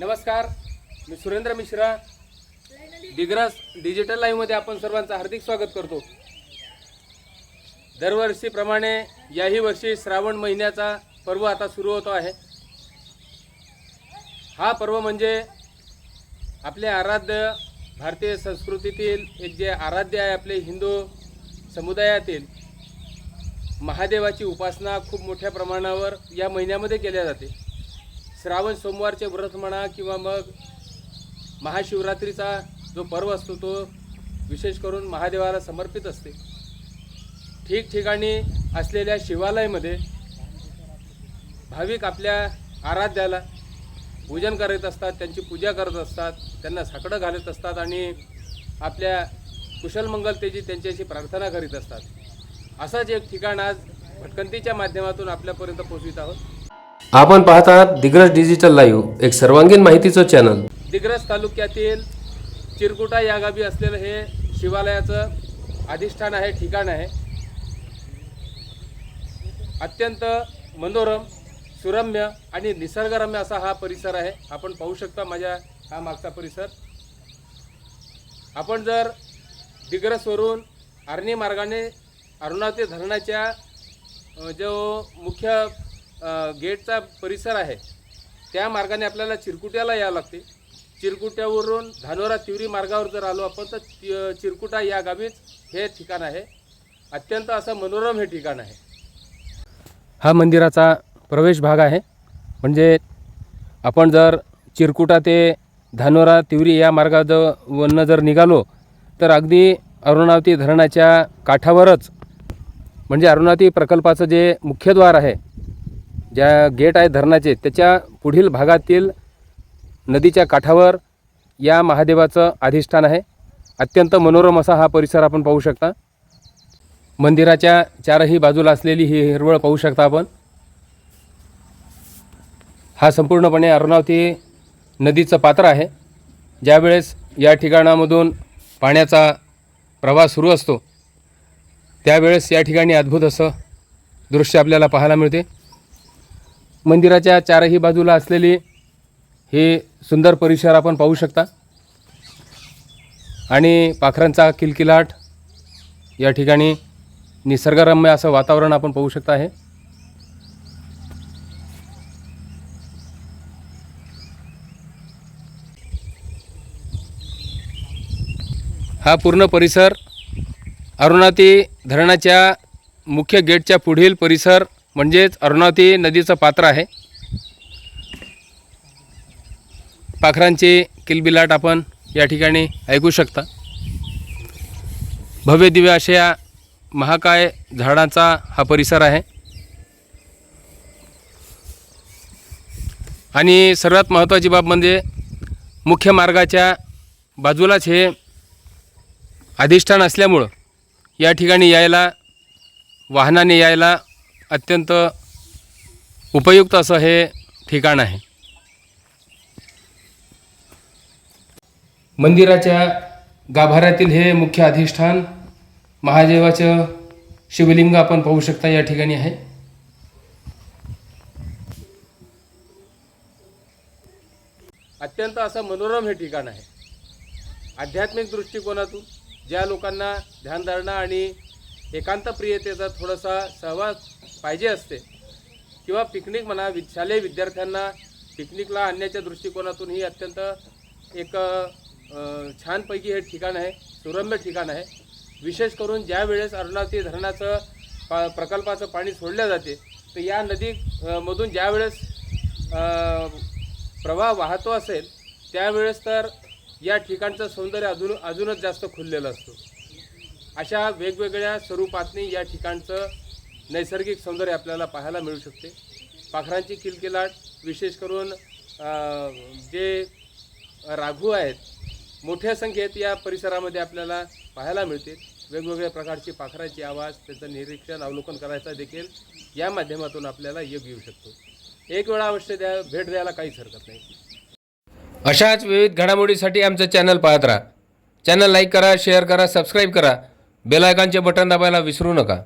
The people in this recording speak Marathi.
नमस्कार मी सुरेंद्र मिश्रा. डिग्रस डिजिटल लाईव्हमध्ये आपण सर्वांचं हार्दिक स्वागत करतो. दरवर्षीप्रमाणे याही वर्षी श्रावण महिन्याचा पर्व आता सुरू होतो आहे. हा पर्व म्हणजे आपले आराध्य भारतीय संस्कृतीतील एक जे आराध्य आहे आपले हिंदू समुदायातील महादेवाची उपासना खूप मोठ्या प्रमाणावर या महिन्यामध्ये केल्या जाते. श्रावण सोमवारचे व्रत म्हणा किंवा मग महाशिवरात्रीचा जो पर्व असतो तो विशेष करून महादेवाला समर्पित असते. ठिकठिकाणी असलेल्या शिवालयामध्ये भाविक आपल्या आराध्याला पूजन करत असतात त्यांची पूजा करत असतात त्यांना साकडं घालत असतात आणि आपल्या कुशलमंगलतेची त्यांच्याशी प्रार्थना करीत असतात. असंच एक ठिकाण आज भटकंतीच्या माध्यमातून आपल्यापर्यंत पोचवित आहोत. आपण पाहत आहात दिग्रस डिजिटल लाईव्ह एक सर्वांगीण माहितीचं चॅनल दिग्रस तालुक्यातील चिरकुटा या गावी असलेलं हे शिवालयाचं अधिष्ठान आहे ठिकाण आहे. अत्यंत मनोरम सुरम्य आणि निसर्गरम्य असा हा परिसर आहे. आपण पाहू शकता माझ्या हा मागचा परिसर. आपण जर दिग्रसवरून आर्णी मार्गाने अरुणावती धरणाच्या जो मुख्य गेटचा परिसर आहे. त्या मार्गाने आपल्याला चिरकुट्याला यावं लागते. चिरकुट्यावरून धानोरा तिवरी मार्गावर जर आलो आपण तर चि- चिरकुटा या गावीच हे ठिकाण आहे. अत्यंत असं मनोरम हे ठिकाण आहे. हा मंदिराचा प्रवेश भाग आहे. म्हणजे आपण जर चिरकुटा ते धानोरा तिवरी या मार्गावरनं जर निघालो तर अगदी अरुणावती धरणाच्या काठावरच म्हणजे अरुणावती प्रकल्पाचं जे मुख्यद्वार आहे ज्या गेट आहे धरणाचे त्याच्या पुढील भागातील नदीच्या काठावर या महादेवाचं अधिष्ठान आहे. अत्यंत मनोरम असा हा परिसर आपण पाहू शकता. मंदिराच्या चारही बाजूला असलेली ही हिरवळ पाहू शकता आपण. हा संपूर्णपणे अरुणावती नदीचं पात्र आहे. ज्यावेळेस या ठिकाणामधून पाण्याचा प्रवास सुरू असतो त्यावेळेस या ठिकाणी अद्भुत असं दृश्य आपल्याला पाहायला मिळते. मंदिराच्या चारही बाजूला असलेली हे सुंदर परिसर आपण पाहू शकता. आणि पाखरांचा किलकिलाट या ठिकाणी निसर्गरम्य असं वातावरण आपण पाहू शकता आहे हा पूर्ण परिसर अरुणाती धरणाच्या मुख्य गेटच्या पुढील परिसर म्हणजेच अरुणावती नदीचं पात्र आहे. पाखरांची किलबिलाट आपण या ठिकाणी ऐकू शकता. भव्य दिव्य अशा महाकाय झाडांचा हा परिसर आहे. आणि सर्वात महत्त्वाची बाब म्हणजे मुख्य मार्गाच्या बाजूलाच हे अधिष्ठान असल्यामुळं या ठिकाणी यायला वाहनाने यायला अत्यंत उपयुक्त असं हे ठिकाण आहे. मंदिराच्या गाभाऱ्यातील हे मुख्य अधिष्ठान महादेवाचं शिवलिंग आपण पाहू शकता या ठिकाणी आहे. अत्यंत असं मनोरम हे ठिकाण आहे. आध्यात्मिक दृष्टिकोनातून ज्या लोकांना ध्यानधारणा आणि एकांतप्रियतेचा थोडासा सहवास पाहिजे असते. किंवा पिकनिक म्हणा वि शालेय विद्यार्थ्यांना पिकनिकला आणण्याच्या दृष्टिकोनातून ही अत्यंत एक छानपैकी हे ठिकाण आहे सुरम्य ठिकाण आहे. विशेष करून ज्या वेळेस अरुणावती धरणाचं पा प्रकल्पाचं पाणी सोडलं जाते तर या नदी मधून ज्या वेळेस प्रवाह वाहतो असेल त्यावेळेस तर या ठिकाणचं सौंदर्य अजून अजूनच जास्त खुललेलं असतो. अशा वेगवेगळ्या स्वरूपातनी या ठिकाणचं नैसर्गिक सौंदर्य आपल्याला पाहायला मिळू शकते. पाखरांची किलकिलाट विशेष करून जे राघू आहेत मोठ्या संख्येत या परिसरामध्ये आपल्याला पाहायला मिळते वेगवेगळ्या प्रकारची पाखरांची आवाज त्याचं निरीक्षण अवलोकन करायचा देखील या माध्यमातून आपल्याला योग येऊ शकतो. एक वेळा अवश्य द्या भेट द्यायला काहीच हरकत नाही. अशाच विविध घडामोडीसाठी आमचं चॅनल पाहत राहा. चॅनल लाईक करा शेअर करा सबस्क्राईब करा. बेलायकांचे बटन दाबायला विसरू नका.